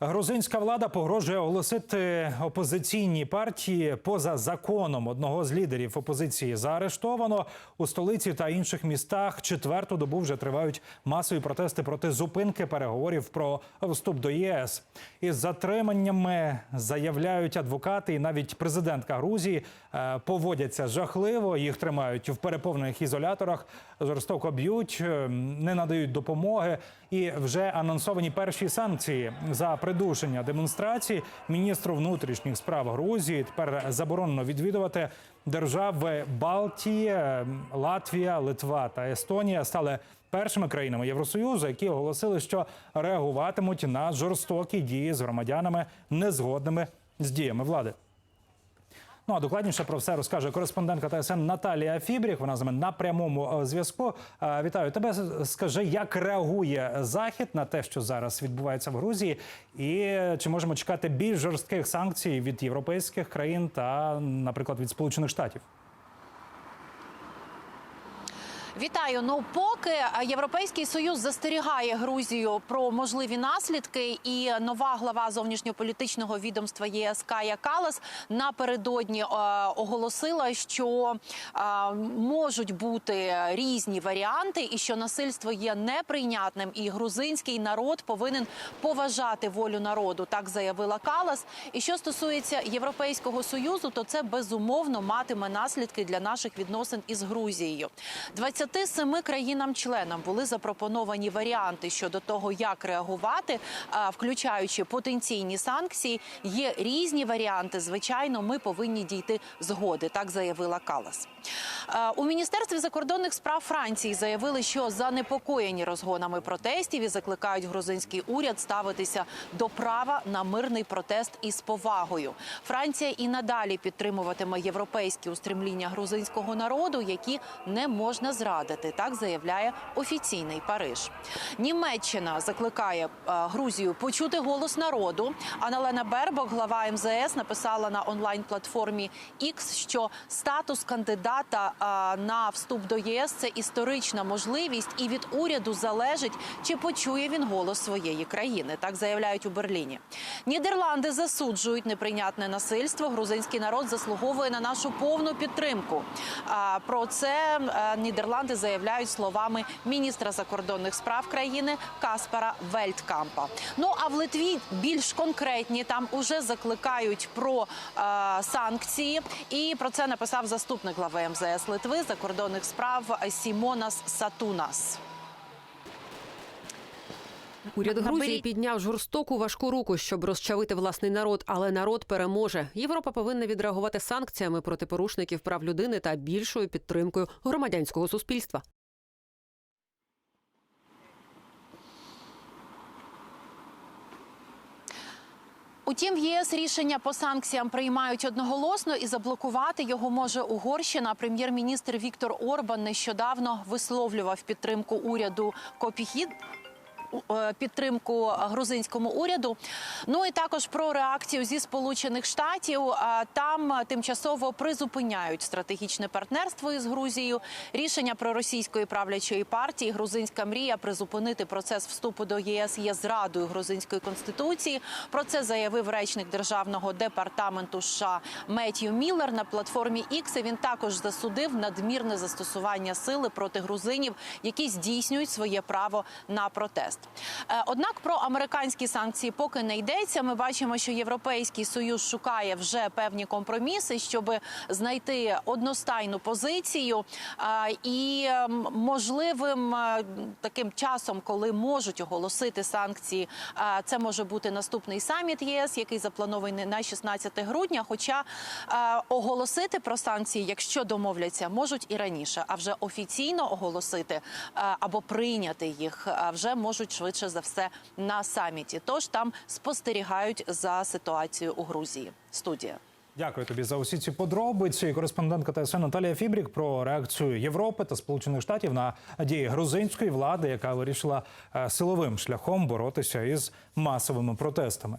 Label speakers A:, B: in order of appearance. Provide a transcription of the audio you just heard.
A: Грузинська влада погрожує оголосити опозиційні партії поза законом. Одного з лідерів опозиції заарештовано у столиці та інших містах. Четверту добу вже тривають масові протести проти зупинки переговорів про вступ до ЄС. Із затриманнями заявляють адвокати, і навіть президентка Грузії е, поводяться жахливо. Їх тримають в переповнених ізоляторах, жорстоко б'ють, е, не надають допомоги. І вже анонсовані перші санкції за придушення демонстрацій. Міністру внутрішніх справ Грузії тепер заборонено відвідувати держави Балтії, Латвія, Литва та Естонія стали першими країнами Євросоюзу, які оголосили, що реагуватимуть на жорстокі дії з громадянами, незгодними з діями влади. Ну а докладніше про все розкаже кореспондентка ТСН Наталія Фібріх. Вона з нами на прямому е, зв'язку. Е, Вітаю тебе. Скажи, як реагує захід на те, що зараз відбувається в Грузії, і чи можемо чекати більш жорстких санкцій від європейських країн та, наприклад, від Сполучених Штатів?
B: Вітаю. Ну поки європейський союз застерігає Грузію про можливі наслідки, і нова глава зовнішньополітичного відомства ЄС Кая Калас напередодні е, оголосила, що е, можуть бути різні варіанти, і що насильство є неприйнятним, і грузинський народ повинен поважати волю народу. Так заявила Калас. І що стосується європейського союзу, то це безумовно матиме наслідки для наших відносин із Грузією. 27 країнам-членам були запропоновані варіанти щодо того, як реагувати, включаючи потенційні санкції. Є різні варіанти. Звичайно, ми повинні дійти згоди. Так заявила Калас. У міністерстві закордонних справ Франції заявили, що занепокоєні розгонами протестів і закликають грузинський уряд ставитися до права на мирний протест із повагою. Франція і надалі підтримуватиме європейські устремління грузинського народу, які не можна зрадити. Так заявляє офіційний Париж. Німеччина закликає е, Грузію почути голос народу. Аналена Бербок, глава МЗС, написала на онлайн платформі X, що статус кандидата е, на вступ до ЄС це історична можливість, і від уряду залежить, чи почує він голос своєї країни. Так заявляють у Берліні. Нідерланди засуджують неприйнятне насильство. Грузинський народ заслуговує на нашу повну підтримку. А, Про це е, Нідерланди заявляють словами міністра закордонних справ країни Каспара Вельткампа. Ну а в Литві більш конкретні там уже закликають про е, санкції, і про це написав заступник глави МЗС Литви закордонних справ Сімонас Сатунас.
C: Уряд Грузії підняв жорстоку важку руку, щоб розчавити власний народ, але народ переможе. Європа повинна відреагувати санкціями проти порушників прав людини та більшою підтримкою громадянського суспільства.
B: Утім, в ЄС рішення по санкціям приймають одноголосно і заблокувати його може Угорщина. Прем'єр-міністр Віктор Орбан нещодавно висловлював підтримку уряду Копігід. Е, Підтримку грузинському уряду. Ну і також про реакцію зі сполучених штатів. Там е, тимчасово призупиняють стратегічне партнерство із Грузією. Рішення про російської правлячої партії Грузинська мрія призупинити процес вступу до ЄС є зрадою грузинської конституції. Про це заявив речник державного департаменту США Меттью Міллер на платформі X. Він також засудив надмірне застосування сили проти грузинів, які здійснюють своє право на протест. Е, Однак про американські санкції поки не йдеться. Ми бачимо, що європейський союз шукає вже певні компроміси, щоб знайти одностайну позицію. Е, І е, можливим е, таким часом, коли можуть оголосити санкції, це може бути наступний саміт ЄС, який запланований на 16 грудня. Хоча оголосити про санкції, якщо домовляться, можуть і раніше, а вже офіційно оголосити або прийняти їх вже можуть швидше за все на саміті. Тож там спостерігають за ситуацією у Грузії. Студія.
A: Дякую тобі за усі ці подробиці. Кореспондентка ТСН Наталія Фібрік про реакцію Європи та Сполучених Штатів на дії грузинської влади, яка вирішила е, силовим шляхом боротися із масовими протестами.